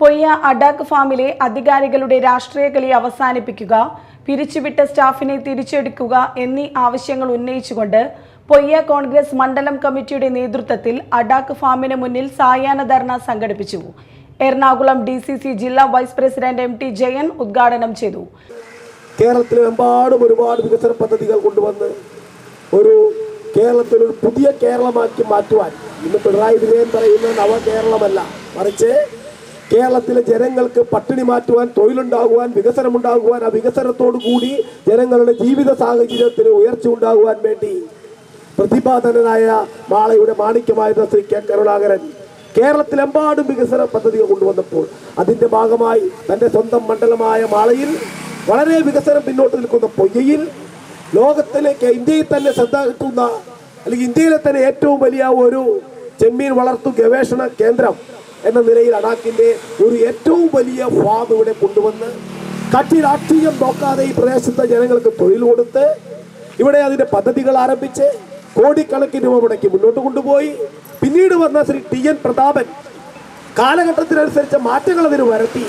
Poyya ADAK ഫാമിലെ അധികാരികളുടെ രാഷ്ട്രീയ കളി അവസാനിപ്പിക്കുക പിരിച്ചുവിട്ട സ്റ്റാഫിനെ തിരിച്ചെടുക്കുക എന്നീ ആവശ്യങ്ങൾ ഉന്നയിച്ചുകൊണ്ട് പൊയ്യ കോൺഗ്രസ് മണ്ഡലം കമ്മിറ്റിയുടെ നേതൃത്വത്തിൽ അഡാക്ക് ഫാമിന് മുന്നിൽ സായാഹ്ന ധർണ സംഘടിപ്പിച്ചു. എറണാകുളം ഡി ജില്ലാ vice president M T Jayan ഉദ്ഘാടനം ചെയ്തു. കേരളത്തിലെമ്പാടും ഒരുപാട് വികസന പദ്ധതികൾ കൊണ്ടുവന്ന് ഒരു കേരളത്തിൽ ഒരു പുതിയ കേരളമാക്കി മാറ്റുവാൻ ഇന്ന് പിണറായി വിജയൻ പറയുന്ന നവകേരളമല്ല. മറിച്ച് കേരളത്തിലെ ജനങ്ങൾക്ക് പട്ടിണി മാറ്റുവാൻ തൊഴിലുണ്ടാകുവാൻ വികസനമുണ്ടാകുവാൻ ആ വികസനത്തോടു കൂടി ജനങ്ങളുടെ ജീവിത സാഹചര്യത്തിന് ഉയർച്ച ഉണ്ടാകുവാൻ വേണ്ടി പ്രതിപാദനായ മാളയുടെ മാണിക്യമായിരുന്ന ശ്രീ കെ കരുണാകരൻ കേരളത്തിലെമ്പാടും വികസന പദ്ധതികൾ കൊണ്ടുവന്നപ്പോൾ അതിന്റെ ഭാഗമായി തന്റെ സ്വന്തം മണ്ഡലമായ മാളയിൽ വളരെ വികസനം പിന്നോട്ട് നിൽക്കുന്ന പൊയ്യയിൽ ലോകത്തിലേക്ക് ഇന്ത്യയിൽ തന്നെ ശ്രദ്ധ കിട്ടുന്ന അല്ലെങ്കിൽ ഇന്ത്യയിലെ തന്നെ ഏറ്റവും വലിയ ഒരു ചെമ്മീൻ വളർത്തു ഗവേഷണ കേന്ദ്രം എന്ന നിലയിൽ അടാക്കിന്റെ ഒരു ഏറ്റവും വലിയ ഫാം ഇവിടെ കൊണ്ടുവന്ന് കക്ഷി രാഷ്ട്രീയം നോക്കാതെ ഈ പ്രദേശത്തെ ജനങ്ങൾക്ക് തൊഴിൽ കൊടുത്ത് ഇവിടെ അതിന്റെ പദ്ധതികൾ ആരംഭിച്ച് കോടിക്കണക്കിന് രൂപ മുടക്കി മുന്നോട്ട് കൊണ്ടുപോയി. പിന്നീട് വന്ന ശ്രീ ടി എൻ പ്രതാപൻ കാലഘട്ടത്തിനനുസരിച്ച് മാറ്റങ്ങൾ അതിന് വരുത്തി.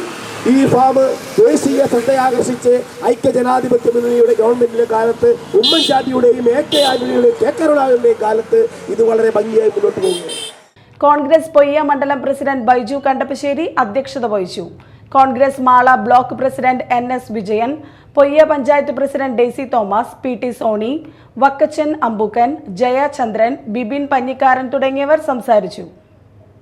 ഈ ഫാം ദേശീയ ശ്രദ്ധയാകർഷിച്ച് ഐക്യജനാധിപത്യ മുന്നണിയുടെ ഗവൺമെന്റിന്റെ കാലത്ത് ഉമ്മൻചാണ്ടിയുടെയും എ കെ ആന്റണിയുടെയും കെ കരുണാകരന്റെയും കാലത്ത് ഇത് വളരെ ഭംഗിയായി മുന്നോട്ട് പോകുന്നു. കോൺഗ്രസ് പൊയ്യ മണ്ഡലം പ്രസിഡന്റ് ബൈജു കണ്ടപ്പശ്ശേരി അധ്യക്ഷത വഹിച്ചു. Congress Mala block president N S Vijayan Poyya panchayat president Daisy Thomas P T Soni Vakkachan Ambukkan Jayachandran Bibin Panjikkaran തുടങ്ങിയവർ സംസാരിച്ചു.